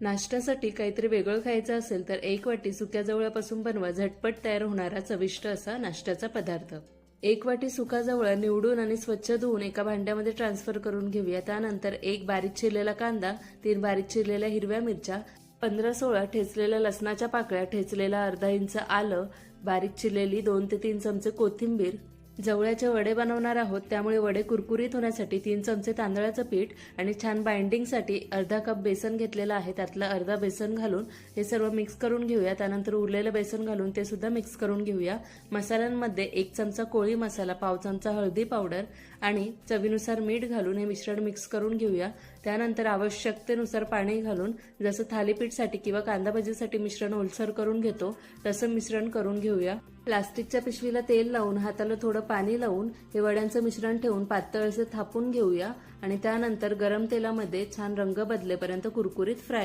नाश्त्यासाठी काहीतरी वेगळं खायचं असेल तर एक वाटी सुक्या जवळापासून बनवा. झटपट तयार होणारा चविष्ट असा नाश्त्याचा पदार्थ. एक वाटी सुका जवळ निवडून आणि स्वच्छ धुवून एका भांड्यामध्ये ट्रान्सफर करून घेऊया. त्यानंतर एक बारीक चिरलेला कांदा तीन बारीक चिरलेल्या हिरव्या मिरच्या पंधरा सोळा ठेचलेल्या लसणाच्या पाकळ्या ठेचलेला अर्धा इंच आलं बारीक चिरलेली दोन ते तीन चमचे कोथिंबीर जवळ्याचे वडे बनवणार आहोत त्यामुळे वडे कुरकुरीत होण्यासाठी तीन चमचे तांदळाचं पीठ आणि छान बाइंडिंगसाठी अर्धा कप बेसन घेतलेलं आहे. त्यातलं अर्धा बेसन घालून हे सर्व मिक्स करून घेऊया. त्यानंतर उरलेलं बेसन घालून ते सुद्धा मिक्स करून घेऊया. मसाल्यांमध्ये एक चमचा कोळी मसाला पाव चमचा हळदी पावडर आणि चवीनुसार मीठ घालून हे मिश्रण मिक्स करून घेऊया. त्यानंतर आवश्यकतेनुसार पाणी घालून जसं थालीपीठसाठी किंवा कांदा भाजीसाठी मिश्रण ओलसर करून घेतो तसं मिश्रण करून घेऊया. प्लास्टिकच्या पिशवीला तेल लावून हाताला थोडं पाणी लावून हे वड्यांचं मिश्रण ठेवून पातळ असे थापून घेऊया. आणि त्यानंतर गरम तेलामध्ये छान रंग बदलेपर्यंत कुरकुरीत फ्राय